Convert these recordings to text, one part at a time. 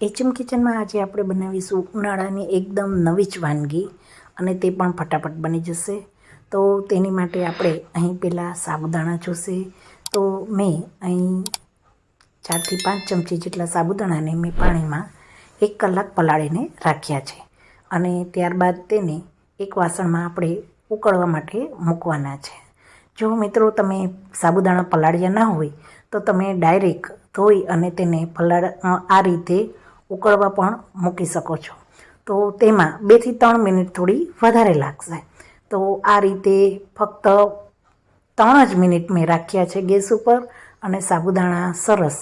HM કિચનમાં આજે આપણે બનાવીશું ઉનાળાની એકદમ નવી જ વાનગી અને તે પણ ફટાફટ બની જશે. તો તેની માટે આપણે અહીં પહેલાં સાબુદાણા જોશે. તો મેં અહીં ચારથી પાંચ ચમચી જેટલા સાબુદાણાને મેં પાણીમાં એક કલાક પલાળીને રાખ્યા છે. અને ત્યારબાદ તેને એક વાસણમાં આપણે ઉકળવા માટે મૂકવાના છે. જો મિત્રો તમે સાબુદાણા પલાળ્યા ના હોય, તો તમે ડાયરેક્ટ ધોઈ અને તેને પલાળ આ રીતે ઉકળવા પણ મૂકી શકો છો. તો તેમાં બેથી ત્રણ મિનિટ થોડી વધારે લાગશે. તો આ રીતે ફક્ત ત્રણ જ મિનિટ મેં રાખ્યા છે ગેસ ઉપર અને સાબુદાણા સરસ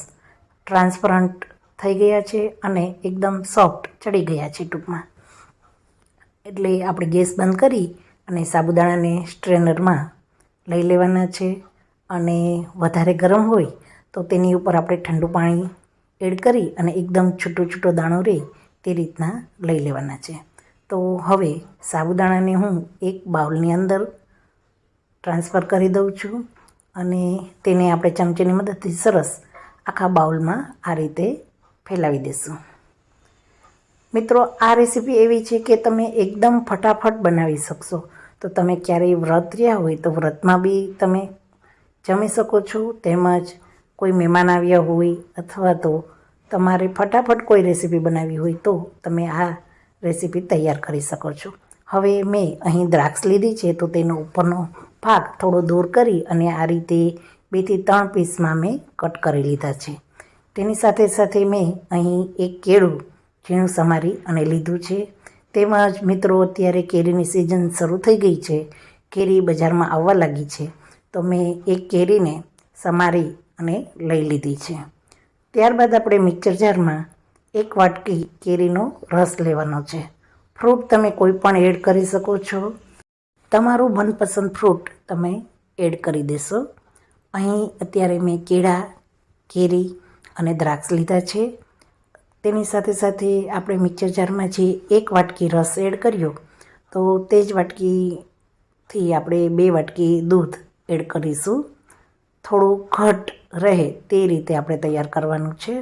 ટ્રાન્સપરન્ટ થઈ ગયા છે અને એકદમ સોફ્ટ ચડી ગયા છે ટૂંકમાં. એટલે આપણે ગેસ બંધ કરી અને સાબુદાણાને સ્ટ્રેનરમાં લઈ લેવાના છે અને વધારે ગરમ હોય તો તેની ઉપર આપણે ઠંડુ પાણી એડ કરી અને એકદમ છૂટો છૂટો દાણો રહે તે રીતના લઈ લેવાના છે. તો હવે સાબુદાણાને હું એક બાઉલની અંદર ટ્રાન્સફર કરી દઉં છું અને તેને આપણે ચમચીની મદદથી સરસ આખા બાઉલમાં આ રીતે ફેલાવી દઈશું મિત્રો, આ રેસીપી એવી છે કે તમે એકદમ ફટાફટ બનાવી શકશો. તો તમે ક્યારેય વ્રત રહ્યા હોય તો વ્રતમાં બી તમે જમી શકો છો તેમજ કોઈ મહેમાન આવ્યા હોય અથવા તો તમારે ફટાફટ કોઈ રેસીપી બનાવી હોય તો તમે આ રેસીપી તૈયાર કરી શકો છો. હવે મેં અહીં દ્રાક્ષ લીધી છે તો તેનો ઉપરનો ભાગ થોડો દૂર કરી અને આ રીતે બેથી ત્રણ પીસમાં મેં કટ કરી લીધા છે. તેની સાથે સાથે મેં અહીં એક કેળું ઝીણું સમારી અને લીધું છે. તેમજ મિત્રો, અત્યારે કેરીની સિઝન શરૂ થઈ ગઈ છે. કેરી બજારમાં આવવા લાગી છે. તો મેં એક કેરીને સમારી અને લઈ લીધી છે. ત્યારબાદ આપણે મિક્સર જારમાં એક વાટકી કેરીનો રસ લેવાનો છે. ફ્રૂટ તમે કોઈ પણ એડ કરી શકો છો. તમારું મનપસંદ ફ્રૂટ તમે એડ કરી દેશો. અહીં અત્યારે મેં કેળા, કેરી અને દ્રાક્ષ લીધા છે. તેની સાથે સાથે આપણે મિક્સર જારમાં જે એક વાટકી રસ એડ કર્યો, તો તે જ વાટકીથી આપણે બે વાટકી દૂધ એડ કરીશું. થોડું ઘટ રહે તે રીતે આપણે તૈયાર કરવાનું છે.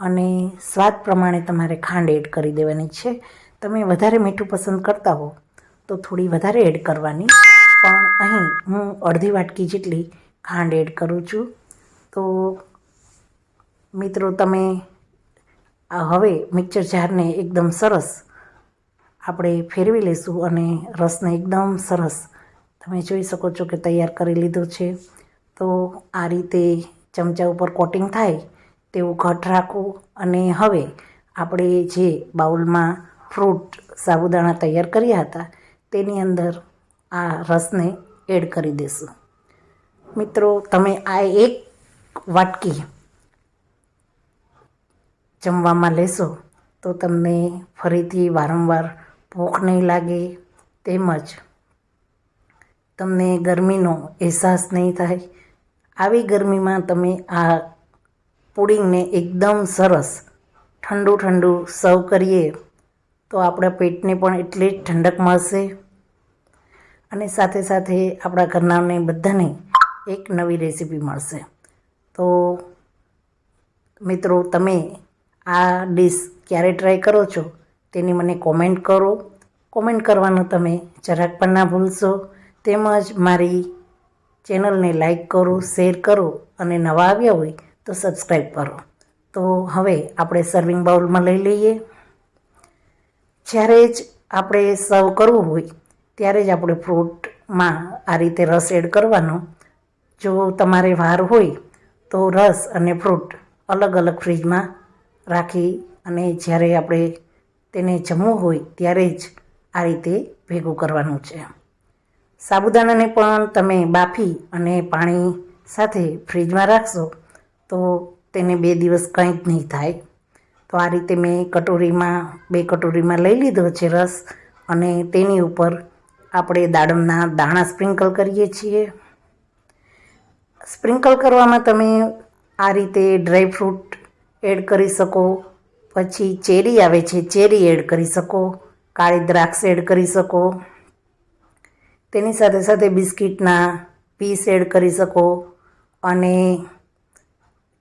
અને સ્વાદ પ્રમાણે તમારે ખાંડ એડ કરી દેવાની છે. તમે વધારે મીઠું પસંદ કરતા હો તો થોડી વધારે એડ કરવાની. પણ અહીં હું અડધી વાટકી જેટલી ખાંડ એડ કરું છું. તો મિત્રો તમે હવે મિક્સર જારને એકદમ સરસ આપણે ફેરવી લઈશું અને રસને એકદમ સરસ તમે જોઈ શકો છો કે તૈયાર કરી લીધો છે. તો આ રીતે ચમચા ઉપર કોટિંગ થાય તેવું ઘટ રાખવું અને હવે આપણે જે બાઉલમાં ફ્રૂટ સાબુદાણા તૈયાર કર્યા હતા તેની અંદર આ રસને એડ કરી દેશું. મિત્રો, તમે આ એક વાટકી જમવામાં લેશો તો તમને ફરીથી વારંવાર ભૂખ નહીં લાગે તેમજ તમને ગરમીનો અહેસાસ નહીં થાય આવી ગરમીમાં તમે આ પુડિંગને એકદમ સરસ ઠંડુ ઠંડુ સર્વ કરીએ તો આપણા પેટને પણ એટલી જ ઠંડક મળશે. અને સાથે સાથે આપણા ઘરનાને બધાને એક નવી રેસીપી મળશે. તો મિત્રો, તમે આ ડીશ ક્યારે ટ્રાય કરો છો તેની મને કોમેન્ટ કરો. કોમેન્ટ કરવાનું તમે જરાક પણ ના ભૂલશો. તેમજ મારી ચેનલને લાઇક કરો, શેર કરો અને નવા આવ્યા હોય તો સબસ્ક્રાઈબ કરો. તો હવે આપણે સર્વિંગ બાઉલમાં લઈ લઈએ. જ્યારે જ આપણે સર્વ કરવું હોય, ત્યારે જ આપણે ફ્રૂટમાં આ રીતે રસ એડ કરવાનો. જો તમારે વાર હોય, તો રસ અને ફ્રૂટ અલગ અલગ ફ્રીજમાં રાખી અને જ્યારે આપણે તેને જમવું હોય, ત્યારે જ આ રીતે ભેગું કરવાનું છે. સાબુદાણાને પણ તમે બાફી અને પાણી સાથે ફ્રીજમાં રાખશો, તો તેને બે દિવસ કંઈ જ નહીં થાય. તો આ રીતે મેં કટોરીમાં, બે કટોરીમાં લઈ લીધો છે રસ અને તેની ઉપર આપણે દાડમના દાણા સ્પ્રિંકલ કરીએ છીએ. સ્પ્રિંકલ કરવામાં તમે આ રીતે ડ્રાય ફ્રૂટ એડ કરી શકો, પછી ચેરી આવે છે, ચેરી એડ કરી શકો, કાળી દ્રાક્ષ એડ કરી શકો. તેની સાથે સાથે બિસ્કિટના પીસ એડ કરી શકો અને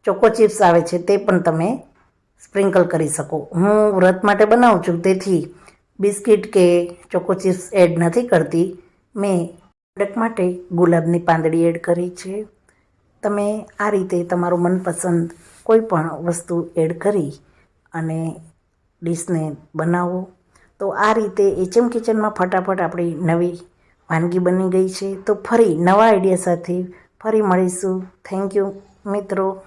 ચોકો ચિપ્સ આવે છે તે પણ તમે સ્પ્રિંકલ કરી શકો. હું વ્રત માટે બનાવું છું, તેથી બિસ્કિટ કે ચોકો ચિપ્સ એડ નથી કરતી. મેં પ્રોડક્ટ માટે ગુલાબની પાંદડી એડ કરી છે. તમે આ રીતે તમારું મનપસંદ કોઈ પણ વસ્તુ એડ કરી અને ડીશને બનાવો. તો આ રીતે એચએમ કિચનમાં ફટાફટ આપણી નવી વાનગી બની ગઈ છે. તો ફરી નવા આઈડિયા સાથે ફરી મળીશું. થેન્ક યુ મિત્રો.